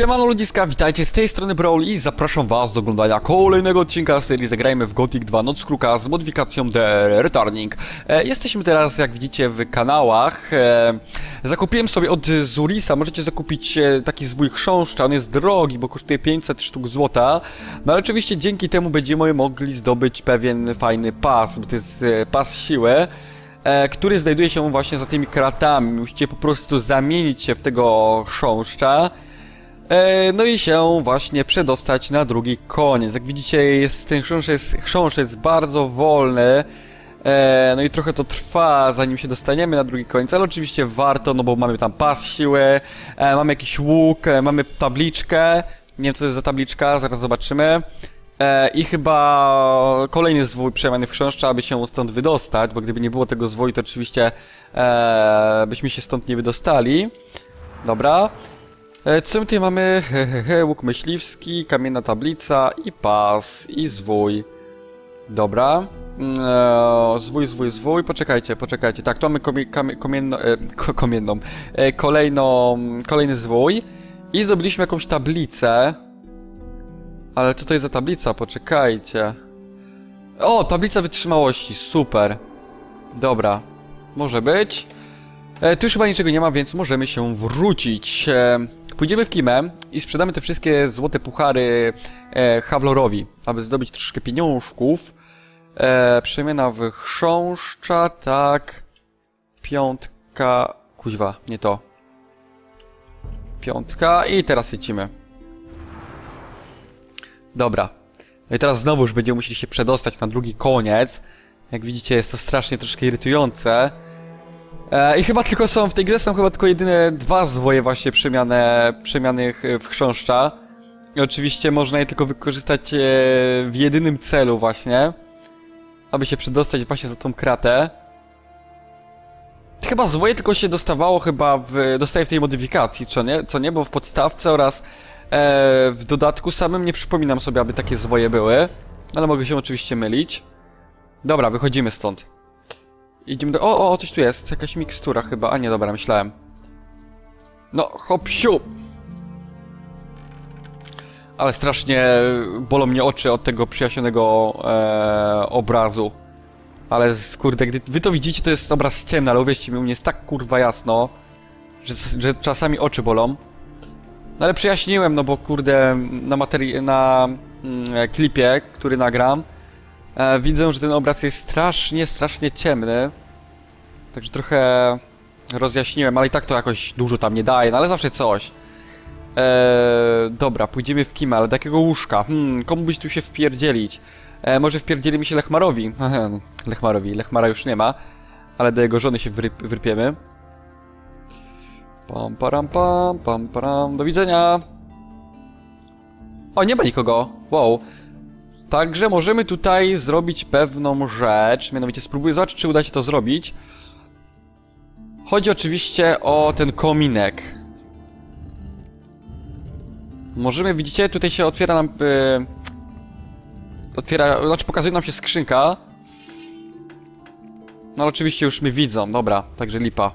Siemano ludziska, witajcie z tej strony Brawl i zapraszam was do oglądania kolejnego odcinka serii Zagrajmy w Gothic 2 Noc Kruka z modyfikacją The Returning. E, jesteśmy teraz, jak widzicie, w kanałach. E, zakupiłem sobie od Zurisa, możecie zakupić e, taki zwój chrząszcza, on jest drogi, bo kosztuje 500 sztuk złota. No ale oczywiście dzięki temu będziemy mogli zdobyć pewien fajny pas, bo to jest e, pas siły e, który znajduje się właśnie za tymi kratami. Musicie po prostu zamienić się w tego chrząszcza. E, no i się właśnie przedostać na drugi koniec. Jak widzicie, jest, ten chrząszcz jest, chrząszcz jest bardzo wolny. E, no i trochę to trwa, zanim się dostaniemy na drugi koniec, ale oczywiście warto, no bo mamy tam pas siły, e, mamy jakiś łuk, mamy tabliczkę. Nie wiem, co to jest za tabliczka, zaraz zobaczymy. I chyba kolejny zwój przemiany w chrząszcza, aby się stąd wydostać, bo gdyby nie było tego zwoju, to oczywiście byśmy się stąd nie wydostali. Dobra. E, co my tutaj mamy? He, łuk myśliwski, kamienna tablica i pas, i zwój. Dobra. Mm, E, zwój, zwój, zwój. Poczekajcie, poczekajcie. Tak, tu mamy komie, e, ko, komienną. E, kolejną, kolejny zwój. I zdobyliśmy jakąś tablicę. Ale co to jest za tablica? Poczekajcie. O, tablica wytrzymałości. Super. Dobra. Może być. E, tu już chyba niczego nie ma, więc możemy się wrócić. E, pójdziemy w Kimę i sprzedamy te wszystkie złote puchary e, Havlorowi, aby zdobyć troszkę pieniążków. E, przemiana w chrząszcza, tak. Piątka. Kuźwa, nie to. Piątka i teraz lecimy. Dobra. No i teraz znowu już będziemy musieli się przedostać na drugi koniec. Jak widzicie, jest to strasznie troszkę irytujące. E, I chyba tylko są, w tej grze są chyba tylko jedyne dwa zwoje właśnie przemiane, przemianych e, w chrząszcza. I oczywiście można je tylko wykorzystać e, w jedynym celu właśnie. Aby się przedostać właśnie za tą kratę. Chyba zwoje tylko się dostawało chyba w, dostaje w tej modyfikacji, co nie? Co nie? Bo w podstawce oraz e, w dodatku samym nie przypominam sobie, aby takie zwoje były. Ale mogę się oczywiście mylić. Dobra, wychodzimy stąd. Idziemy do... O, o, coś tu jest. Jakaś mikstura chyba. A nie, dobra, myślałem. No, hop! Ale strasznie bolą mnie oczy od tego przyjaźnionego e, obrazu. Ale z- kurde, gdy wy to widzicie, to jest obraz ciemny, ale uwierzcie mi, u mnie jest tak kurwa jasno, że, że czasami oczy bolą. No ale przyjaśniłem, no bo kurde, na materii... na mm, klipie, który nagram, E, widzę, że ten obraz jest strasznie, strasznie ciemny. Także trochę rozjaśniłem, ale i tak to jakoś dużo tam nie daje, no ale zawsze coś. E, dobra, pójdziemy w Kima, ale do jakiego łóżka? Hmm, komu byś tu się wpierdzielić? E, może wpierdzielimy się Lechmarowi? Lechmarowi, Lechmara już nie ma, ale do jego żony się wryp, wrypiemy. Pam, param, pam, pam, param, do widzenia! O, nie ma nikogo, wow. Także możemy tutaj zrobić pewną rzecz, mianowicie spróbuję zobaczyć, czy uda się to zrobić. Chodzi oczywiście o ten kominek. Możemy, widzicie, tutaj się otwiera nam... Yy, otwiera, znaczy pokazuje nam się skrzynka. No ale oczywiście już mnie widzą, dobra, także lipa.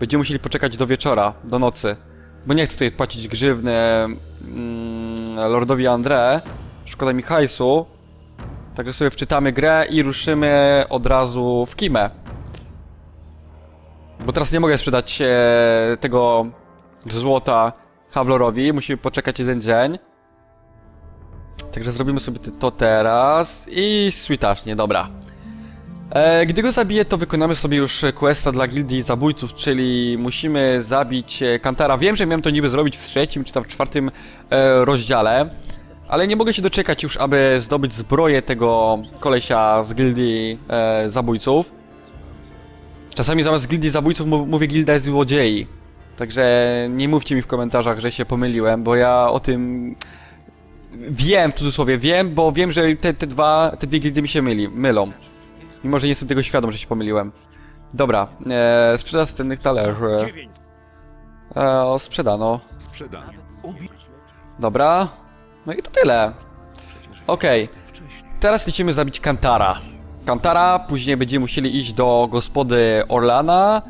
Będziemy musieli poczekać do wieczora, do nocy. Bo nie chcę tutaj płacić grzywny mm, Lordowi André. Szkoda mi hajsu. Także sobie wczytamy grę i ruszymy od razu w Kimę. Bo teraz nie mogę sprzedać e, tego złota Havlorowi. Musimy poczekać jeden dzień. Także zrobimy sobie to teraz. I switacznie, dobra. E, gdy go zabiję, to wykonamy sobie już questa dla gildii zabójców, czyli musimy zabić e, Kantara. Wiem, że miałem to niby zrobić w trzecim czy tam w czwartym e, rozdziale. Ale nie mogę się doczekać już, aby zdobyć zbroję tego kolesia z gildii e, zabójców. Czasami zamiast gildii zabójców mów, mówię gildia złodziei. Także nie mówcie mi w komentarzach, że się pomyliłem, bo ja o tym wiem, w cudzysłowie wiem, bo wiem, że te, te dwa, te dwie gildie mi się myli, mylą. Mimo, że nie jestem tego świadom, że się pomyliłem. Dobra, e, sprzedaż cennych talerzy. E, o, sprzedano. Dobra. No i to tyle. Okej. Teraz lecimy zabić Kantara. Kantara, później będziemy musieli iść do gospody Orlana,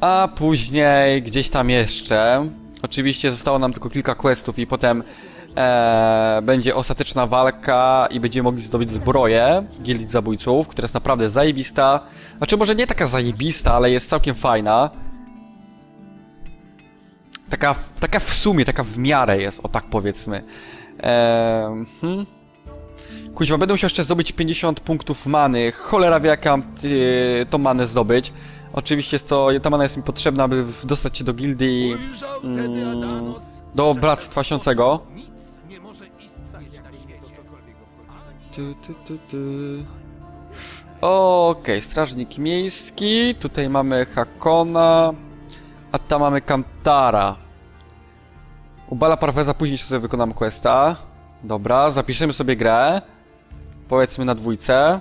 a później gdzieś tam jeszcze. Oczywiście zostało nam tylko kilka questów i potem e, będzie ostateczna walka i będziemy mogli zdobyć zbroję Gildii Zabójców, która jest naprawdę zajebista. Znaczy może nie taka zajebista, ale jest całkiem fajna. Taka, taka w sumie, taka w miarę jest, o tak powiedzmy. Eee, hmm. Kuźwa, będę musiał jeszcze zdobyć 50 punktów many. Cholera wie jak ja mam yy, tą manę zdobyć. Oczywiście jest to, ta mana jest mi potrzebna, aby dostać się do gildii, Adanos, do Bractwa tu. Okej, strażnik miejski. Tutaj mamy Hakona. A tam mamy Kantara. U Bala później sobie wykonam questa. Dobra, zapiszemy sobie grę. Powiedzmy na dwójce.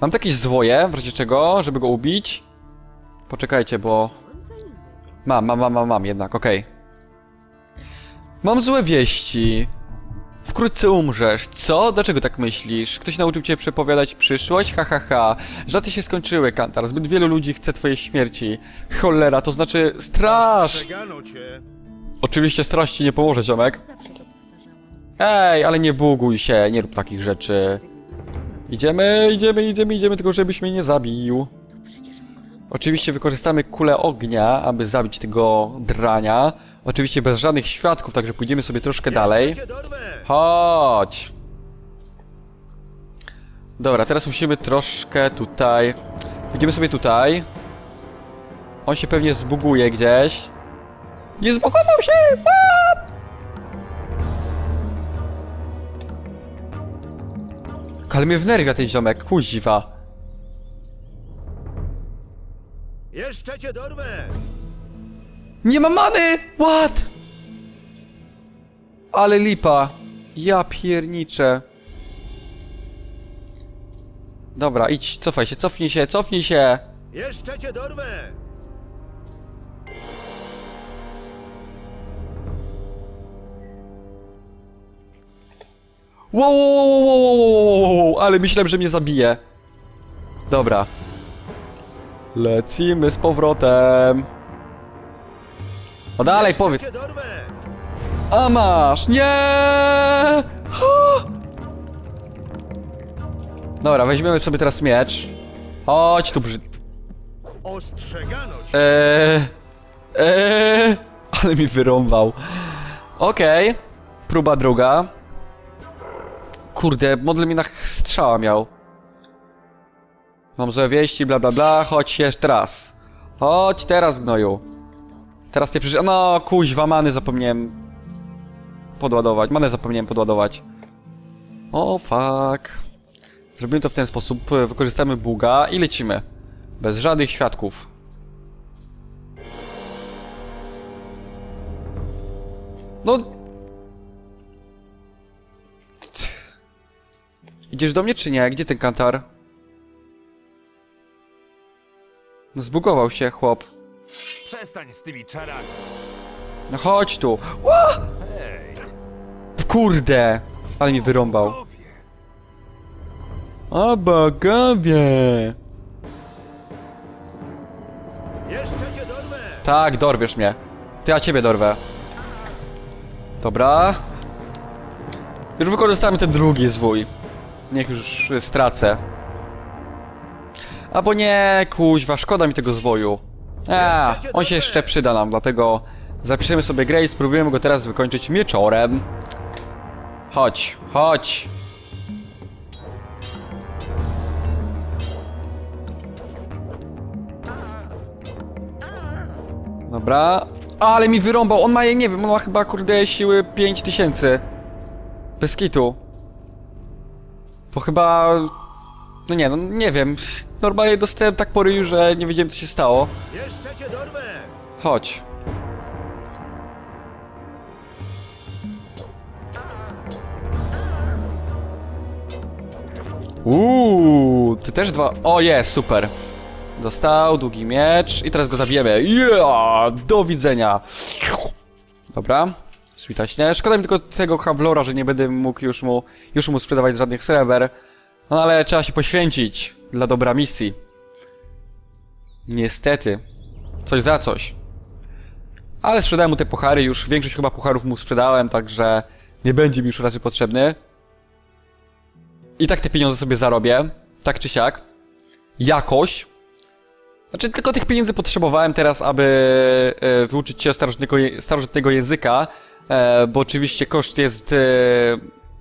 Mam jakieś zwoje, w razie czego, żeby go ubić. Poczekajcie, bo... Mam, mam, mam, mam, mam jednak, okej. Mam złe wieści. Wkrótce umrzesz. Co? Dlaczego tak myślisz? Ktoś nauczył cię przepowiadać przyszłość? Ha, ha, ha. Żarty się skończyły, Kantar. Zbyt wielu ludzi chce twojej śmierci. Cholera, to znaczy straż! Cię. Oczywiście straż ci nie pomoże, ziomek. Ej, ale nie buguj się, nie rób takich rzeczy. Idziemy, idziemy, idziemy, idziemy, tylko żebyś mnie nie zabił. Oczywiście wykorzystamy kulę ognia, aby zabić tego drania. Oczywiście bez żadnych świadków, także pójdziemy sobie troszkę dalej. Chodź! Dobra, teraz musimy troszkę tutaj... Pójdziemy sobie tutaj. On się pewnie zbuguje gdzieś. Nie zbugował się! What? Ale mnie wnerwia ten ziomek, kuźwa. Jeszcze cię dorwę. Nie ma many! What? Ale lipa. Ja pierniczę. Dobra, idź, cofaj się, cofnij się, cofnij się! Jeszcze cię dorwę. Wow, wow, wow, wow, wow, wow, wow, ale myślałem, że mnie zabije. Dobra. Lecimy z powrotem. No dalej, powiedz. A masz! Nie! Dobra, weźmiemy sobie teraz miecz. Chodź tu brzyd... Ostrzegano cię. Eee... Eee... Ale mi wyrąbał. Okej. Próba druga. Kurde, model mi na strzała miał. Mam złe wieści, bla bla bla. Chodź jeszcze raz. Chodź teraz, gnoju. Teraz nie przeżyję. No, kuźwa, many zapomniałem podładować. Manę zapomniałem podładować. O, fuck. Zrobimy to w ten sposób. Wykorzystamy buga i lecimy. Bez żadnych świadków. No... Idziesz do mnie czy nie? Gdzie ten kantar? No zbugował się chłop. Przestań z tymi czarami. No chodź tu. Ła! Kurde! Ale mi wyrąbał. Powie. O bogowie! Jeszcze cię dorwę. Tak, dorwiesz mnie. To ja ciebie dorwę. Dobra. Już wykorzystamy ten drugi zwój. Niech już stracę. Albo nie, kuźwa, szkoda mi tego zwoju. A, on się jeszcze przyda nam, dlatego zapiszemy sobie grę i spróbujemy go teraz wykończyć mieczorem. Chodź, chodź. Dobra. Ale mi wyrąbał, on ma, nie wiem, on ma chyba kurde siły 5000. Bez kitu. To chyba... No nie, no nie wiem. Normalnie dostałem tak po ryju, że nie wiedziałem co się stało. Jeszcze cię dorwę. Chodź. Uuu, ty też dwa. O, jest, super. Dostał długi miecz i teraz go zabijemy. Yeah! Do widzenia. Dobra. Switaśnie. Szkoda mi tylko tego Havlora, że nie będę mógł już mu, już mu sprzedawać żadnych sreber. No ale trzeba się poświęcić dla dobra misji. Niestety. Coś za coś. Ale sprzedałem mu te puchary już, większość chyba pucharów mu sprzedałem, także nie będzie mi już raczej potrzebny. I tak te pieniądze sobie zarobię, tak czy siak. Jakoś. Znaczy, tylko tych pieniędzy potrzebowałem teraz, aby e, wyuczyć się starożytnego, starożytnego języka, bo oczywiście koszt jest... E,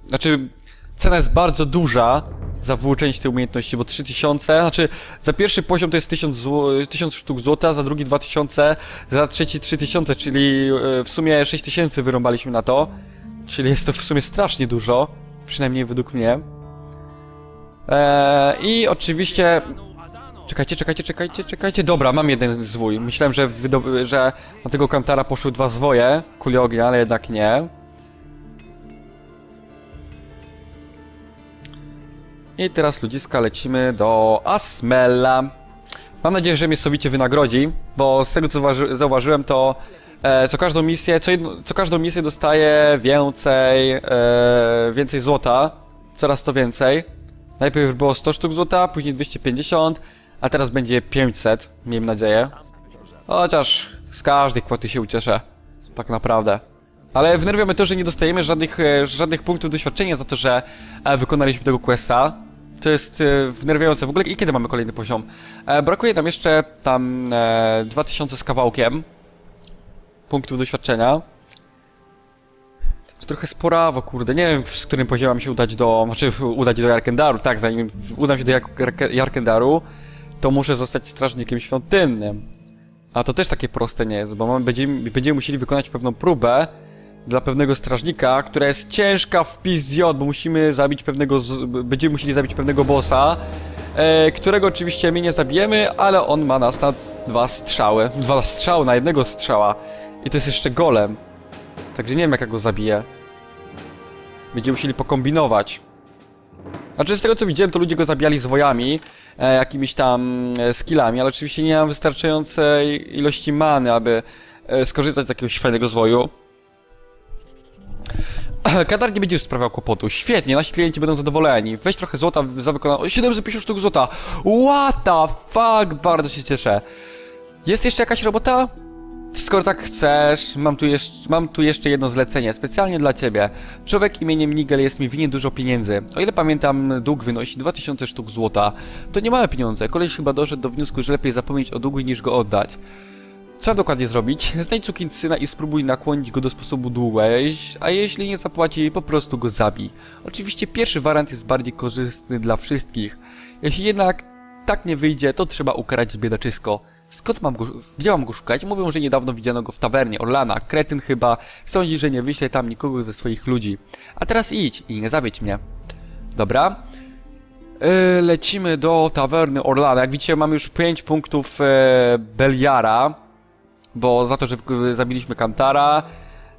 znaczy, cena jest bardzo duża za wyuczenie się tej umiejętności, bo 3000, znaczy za pierwszy poziom to jest 1000, zło, 1000 sztuk złota, za drugi 2000, za trzeci 3000, czyli e, w sumie 6000 wyrąbaliśmy na to, czyli jest to w sumie strasznie dużo, przynajmniej według mnie. E, I oczywiście Czekajcie, czekajcie, czekajcie, czekajcie. Dobra, mam jeden zwój. Myślałem, że, że na tego kantara poszły dwa zwoje kuli ognia, ale jednak nie. I teraz ludziska lecimy do Asmela. Mam nadzieję, że mnie sowicie wynagrodzi, bo z tego co zauważy- zauważyłem to e, co każdą misję, co, jedno, co każdą misję dostaję więcej, e, więcej złota. Coraz to więcej. Najpierw było 100 sztuk złota, później 250, a teraz będzie 500, miejmy nadzieję. Chociaż z każdej kwoty się ucieszę. Tak naprawdę. Ale wnerwia mnie to, że nie dostajemy żadnych, e, żadnych punktów doświadczenia za to, że e, wykonaliśmy tego questa. To jest e, wnerwiające. W ogóle i kiedy mamy kolejny poziom? Brakuje nam jeszcze tam e, 2000 z kawałkiem punktów doświadczenia. To trochę sporawo, kurde. Nie wiem, z którym poziomem się udać do... Znaczy, udać do Jarkendaru. Tak, zanim udam się do Jarkendaru, to muszę zostać strażnikiem świątynnym. A to też takie proste nie jest, bo mamy, będziemy, będziemy musieli wykonać pewną próbę dla pewnego strażnika, która jest ciężka w pizjot, bo musimy zabić pewnego... Będziemy musieli zabić pewnego bossa, e, którego oczywiście my nie zabijemy, ale on ma nas na dwa strzały. Dwa strzały na jednego strzała. I to jest jeszcze golem. Także nie wiem, jak ja go zabiję. Będziemy musieli pokombinować. Znaczy, z tego co widziałem, to ludzie go zabijali zwojami, e, jakimiś tam e, skillami, ale oczywiście nie mam wystarczającej ilości many, aby e, skorzystać z jakiegoś fajnego zwoju. Kadar nie będzie już sprawiał kłopotu. Świetnie, nasi klienci będą zadowoleni. Weź trochę złota za wykonanie. O, 750 sztuk złota! What the fuck! Bardzo się cieszę. Jest jeszcze jakaś robota? Skoro tak chcesz, mam tu, jeszcze, mam tu jeszcze jedno zlecenie, specjalnie dla ciebie. Człowiek imieniem Nigel jest mi winien dużo pieniędzy. O ile pamiętam, dług wynosi 2000 sztuk złota. To nie małe pieniądze. Koleś chyba doszedł do wniosku, że lepiej zapomnieć o długu niż go oddać. Co mam dokładnie zrobić? Znajdź syna i spróbuj nakłonić go do sposobu jeś- a jeśli nie zapłaci, po prostu go zabij. Oczywiście pierwszy wariant jest bardziej korzystny dla wszystkich. Jeśli jednak tak nie wyjdzie, to trzeba ukarać biedaczysko. Skąd mam go, gdzie mam go szukać? Mówią, że niedawno widziano go w tawernie Orlana. Kretyn chyba sądzi, że nie wyśle tam nikogo ze swoich ludzi. A teraz idź i nie zawiedź mnie. Dobra. Yy, lecimy do tawerny Orlana. Jak widzicie, mamy już 5 punktów e, Beliara, bo za to, że zabiliśmy Kantara,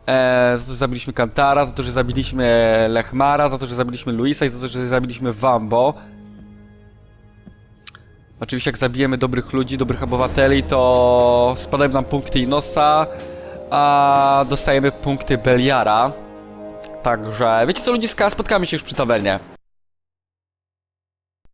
e, za to, że zabiliśmy Kantara, za to, że zabiliśmy Lechmara, za to, że zabiliśmy Luisa i za to, że zabiliśmy Wambo. Oczywiście jak zabijemy dobrych ludzi, dobrych obywateli, to spadają nam punkty Inosa, a dostajemy punkty Beliara. Także, wiecie co ludziska, spotkamy się już przy tawernie.